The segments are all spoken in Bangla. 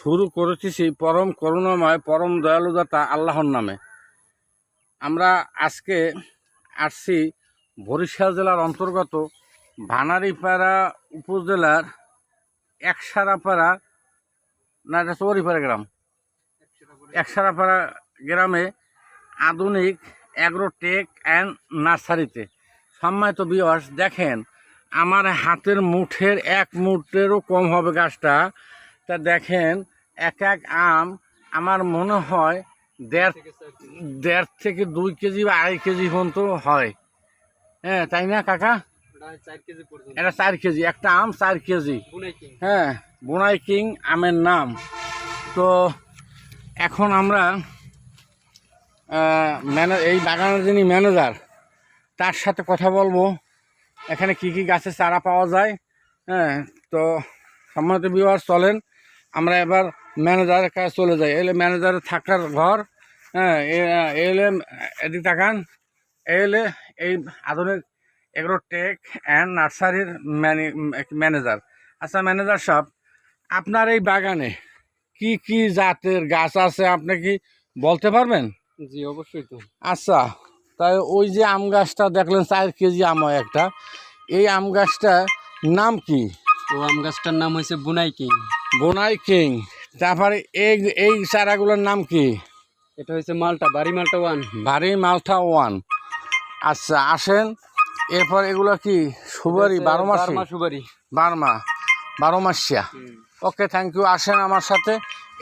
শুরু করেছি পরম করুণাময়, পরম দয়ালুদাতা আল্লাহর নামে। আমরা আজকে আসছি বরিশাল জেলার অন্তর্গত ভানারিপাড়া উপজেলার একসারাপাড়া, না, এটা চৌরিপাড়া গ্রাম। একসারাপাড়া গ্রামে আধুনিক অ্যাগ্রোটেক অ্যান্ড নার্সারিতে। সম্মানিত বিয়স দেখেন, আমার হাতের মুঠের এক মুঠেরও কম হবে গাছটা। তা দেখেন এক এক আম আমার মনে হয় দেড় দেড় থেকে দুই কেজি বা আড়াই কেজি পর্যন্ত হয়। হ্যাঁ তাই না কাকা? এটা চার কেজি একটা আম চার কেজি। হ্যাঁ বোনাই কিং আমের নাম। তো এখন আমরা ম্যানে এই বাগানের যিনি ম্যানেজার তার সাথে কথা বলব। এখানে কি কি গাছের চারা পাওয়া যায়? হ্যাঁ তো সম্মানিত বিবাহ চলেন। আমরা এবার ম্যানেজারের কাছে চলে যাই। এলে ম্যানেজারের থাকার ঘর। হ্যাঁ এলে এদিকে তাকান। এলে এই আধুনিক এগ্রো টেক অ্যান্ড নার্সারির ম্যানেজার আচ্ছা ম্যানেজার সাহেব আপনার এই বাগানে কি কি জাতের গাছ আছে আপনি কি বলতে পারবেন? জি অবশ্যই তো। আচ্ছা তাই ওই যে আম গাছটা দেখলেন চার কেজি আম হয় একটা। এই আম গাছটার নাম কি? ও আম গাছটার নাম হয়েছে বুনাই কিং। বোনাই কিং। তারপরে এই এই চারাগুলোর নাম কি? এটা হচ্ছে মালটা বাড়ি মালটা ওয়ান। ভারী মালটা ওয়ান। আচ্ছা আসেন। এরপর এগুলো কি? সুবারি বারো মাস? বারমা সুবারি বারমা বারো মাসিয়া। ওকে থ্যাংক ইউ আসেন আমার সাথে।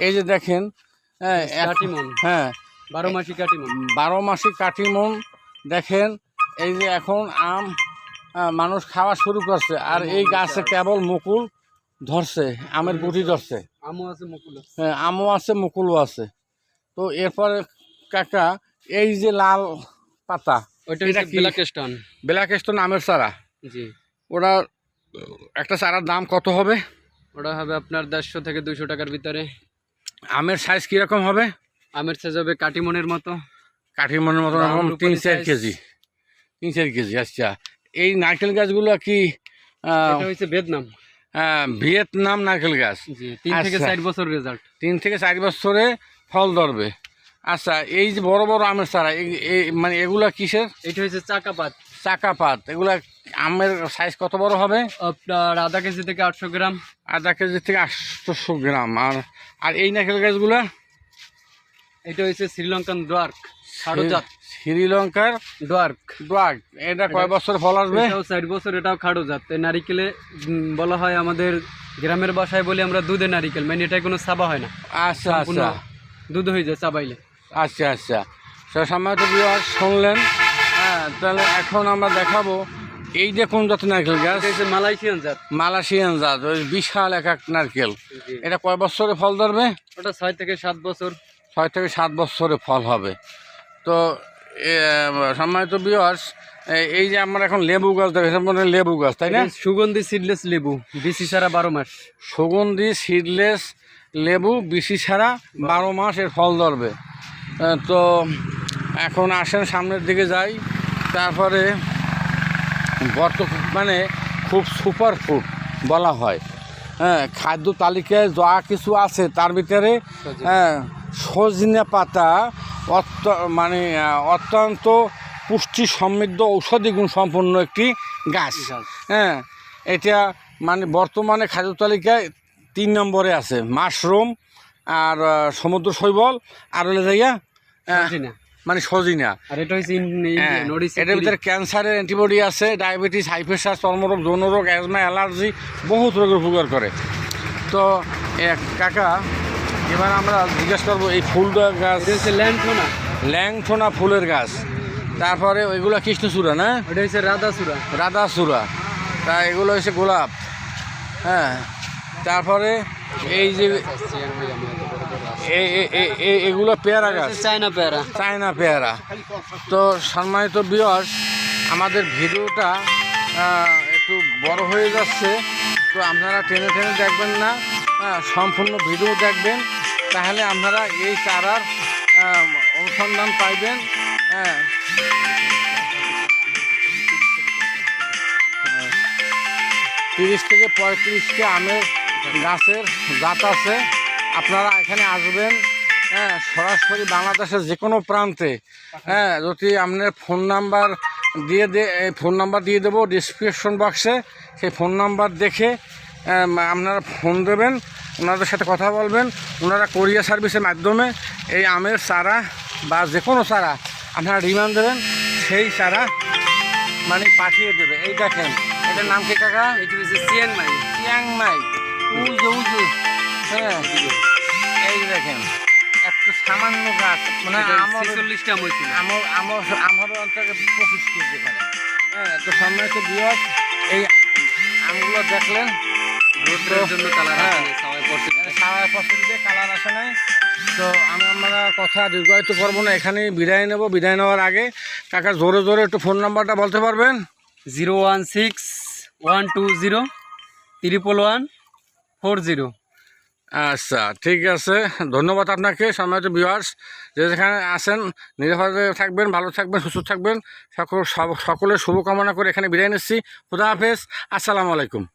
এই যে দেখেন হ্যাঁ হ্যাঁ। বারো মাসি কাটিমন। বারো মাসি কাটিমন। দেখেন এই যে এখন আম মানুষ খাওয়া শুরু করছে। আর এই গাছে কেবল মুকুল ধরছে আমের গুটি ধরছে। আমও আছে মুকুল হ্যাঁ আমও আছে মুকুলও আছে। তো এরপরে কাকা এই যে লাল পাতা ওইটা এটা হচ্ছে কি? ব্ল্যাক স্টোন ব্ল্যাক স্টোন আমের চারা। জি। ওরা একটা চারার দাম কত হবে? ওটা হবে আপনার দেড়শো থেকে দুশো টাকার ভিতরে। আমের সাইজ কীরকম হবে? আমের সাইজ হবে কাটিমনের মতো। কাঠির মতো তিন চার কেজি। তিন চার কেজি আচ্ছা। এই নারকেল গাছগুলো কি হচ্ছে ভিয়েতনাম আহ, ভিয়েতনাম নারকেল গাছ। তিন থেকে আচ্ছা। চার বছর রেজাল্ট তিন থেকে চার বছরে ফল ধরবে। আচ্ছা এই যে বড় বড় আমের চারা মানে এগুলা কিসের? এটা হচ্ছে চাকাপাত। চাকাপাত। এগুলা আমের সাইজ কত বড় হবে? আপনার আধা কেজি থেকে আটশো গ্রাম। আধা কেজি থেকে আটশোশো গ্রাম। আর আর এই নারকেল গাছগুলা? এটা হচ্ছে শ্রীলঙ্কান ডোয়ার্ক খাড়োজাত শ্রীলঙ্কার ডোয়ার্ক। ড্রাগ এটা কয় বছর ফল আসবে? এটাও চার বছর এটাও খাড়ো জাত। এই নারিকেলে বলা হয় আমাদের গ্রামের বাসায় বলি আমরা দুধে নারিকেল মানে এটা কোনো সাবা হয় না। আচ্ছা আচ্ছা। দুধ হয়ে যায় চাবাইলে। আচ্ছা আচ্ছা। সম্মানিত বিহার শুনলেন? হ্যাঁ তাহলে এখন আমরা দেখাবো এই যে কোন জাতের নারকেল গাছ? মালয়েশিয়ান জাত। মালয়েশিয়ান জাত ওই বিশাল এক এক নারকেল। এটা কয় বছরে ফল ধরবে? ওটা ছয় থেকে সাত বছর। ছয় থেকে সাত বছরে ফল হবে। তো সম্মানিত বিয়ার্স এই যে আমরা এখন লেবু গাছ দেখেছি মনে লেবু গাছ তাই না? সুগন্ধি সিডলেস লেবু বিসি সারা বারো মাস। সুগন্ধি সিডলেস লেবু বিশি ছাড়া বারো মাস এর ফল ধরবে। তো এখন আসেন সামনের দিকে যাই। তারপরে বর্তমানে খুব সুপার ফুড বলা হয়। হ্যাঁ খাদ্য তালিকায় যা কিছু আছে তার ভিতরে হ্যাঁ সজনে পাতা অত্য মানে অত্যন্ত পুষ্টি সমৃদ্ধ ঔষধি গুণ সম্পন্ন একটি গাছ। হ্যাঁ এটা মানে বর্তমানে খাদ্য তালিকায় তিন নম্বরে আছে। মাশরুম আর সমুদ্র শৈবল আর হলে যাইয়া না। মানে সজিনা। আর এটা হচ্ছে হ্যাঁ, এটার ভিতরে ক্যান্সারের অ্যান্টিবডি আছে ডায়াবেটিস হাই প্রেশার চর্মরোগ যৌনরোগ অ্যাজমা অ্যালার্জি বহুত রোগের উপকার করে। তো এক কাকা এবার আমরা জিজ্ঞেস করব এই ফুল গাছ ল্যান্ডফোনা ল্যাংথোনা। ফুলের গাছ। তারপরে ওইগুলো কৃষ্ণচূড়া না? ওটা হচ্ছে রাধাসুরা রাধাচূড়া। তা এগুলো হচ্ছে গোলাপ। হ্যাঁ। তারপরে এই যে এগুলো পেয়ারা গাছ। চায়না পেয়ারা। চায়না পেয়ারা। তো সম্মানিত বিয়স আমাদের ভিডিওটা একটু বড় হয়ে যাচ্ছে। তো আপনারা টেনে টেনে দেখবেন না। হ্যাঁ, সম্পূর্ণ ভিডিও দেখবেন। তাহলে আপনারা এই চারার অনুসন্ধান পাইবেন। হ্যাঁ। তিরিশ থেকে পঁয়ত্রিশটি আমের গাছের জাত আছে। আপনারা এখানে আসবেন। হ্যাঁ সরাসরি বাংলাদেশের যে কোনো প্রান্তে। হ্যাঁ যদি আপনার ফোন নাম্বার দিয়ে দে ফোন নাম্বার দিয়ে দেবো ডিসক্রিপশন বক্সে সেই ফোন নাম্বার দেখে আপনারা ফোন দেবেন ওনাদের সাথে কথা বলবেন। ওনারা কোরিয়া সার্ভিসের মাধ্যমে এই আমের চারা বা যে কোনো চারা আপনারা ডিমান্ড দেবেন সেই চারা মানে পাঠিয়ে দেবে। এই দেখেন এটার নাম কি কাকা? এটি হচ্ছে চিয়াং মাই। চিয়াংমাই উজু উজু হ্যাঁ এই দেখেন একটু সামান্য গাছ। মানে আমার ছেচল্লিশটা আম হয়েছিল আমার আমার আমার অন্তরে পঁচিশ কেজি হ্যাঁ তো সামনে তো বিয়স এই আমগুলো দেখলেন কালার হ্যাঁ। আসে নাই। তো আমি আমরা কথা দীর্ঘায়িত করব না এখানেই বিদায় নেব। বিদায় নেওয়ার আগে কাকা জোরে জোরে একটু ফোন নাম্বারটা বলতে পারবেন? Zero one six one two zero triple one four zero. আচ্ছা ঠিক আছে। ধন্যবাদ আপনাকে সম্মানিত ভিউয়ার্স যে যেখানে আসেন নিরাপদে থাকবেন ভালো থাকবেন সুস্থ থাকবেন। সকল সব- সকলের শুভকামনা করে এখানে বিদায় নিচ্ছি। খুদা হাফেজ। আসসালামু আলাইকুম।